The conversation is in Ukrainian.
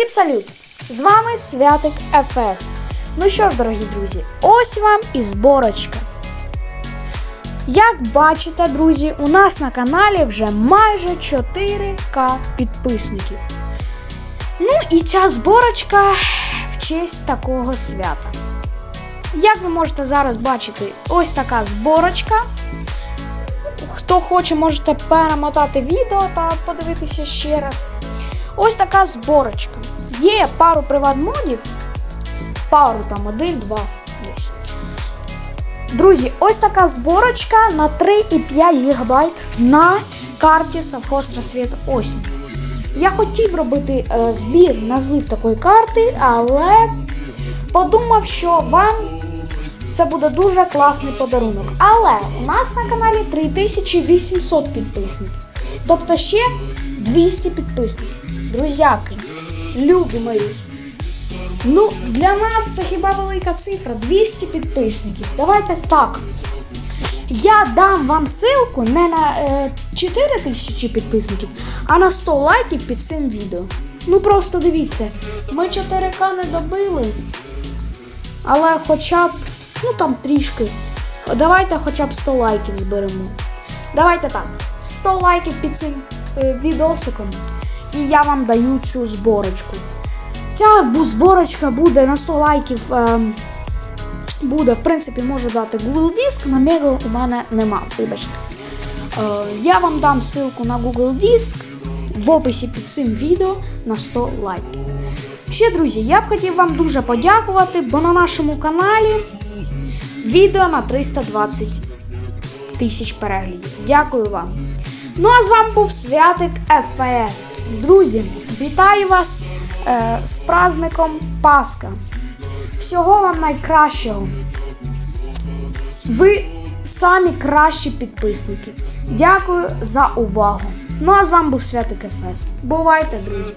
Всім салют! З вами Святик ФС. Ну що ж, дорогі друзі, ось вам і зборочка. Як бачите, друзі, у нас на каналі вже майже 4К підписників. Ну і ця зборочка в честь такого свята. Як ви можете зараз бачити, ось така зборочка. Хто хоче, можете перемотати відео та подивитися ще раз. Ось така зборочка. Є пару приват-модів. Пару там, один, два. Десь. Друзі, ось така зборочка на 3,5 ГБ на карті Совхоз Розсвіт Осінь. Я хотів робити е, збір на злив такої карти, але подумав, що вам це буде дуже класний подарунок. Але у нас на каналі 3800 підписників. Тобто ще 200 підписників. Друзяки, любі мої. Ну, для нас це хіба велика цифра 200 підписників. Давайте так. Я дам вам ссылку не на е, 4000 підписників, а на 100 лайків під цим відео. Ну просто дивіться, ми 4К не добили. Але хоча б, ну там трішки. Давайте хоча б 100 лайків зберемо. Давайте так. 100 лайків під цим е, відосиком. І я вам даю цю зборочку. Ця зборочка буде на 100 лайків. Е, буде, в принципі, можу дати Google Диск, на Мега у мене нема, вибачте. Е, я вам дам ссылку на Google Диск в описі під цим відео на 100 лайків. Ще, друзі, я б хотів вам дуже подякувати, бо на нашому каналі відео на 320 тисяч переглядів. Дякую вам. Ну а з вами був Святик ФПС. Друзі, вітаю вас е, з праздником Пасха. Всього вам найкращого. Ви самі кращі підписники. Дякую за увагу. Ну а з вами був Святик ФС. Бувайте, друзі!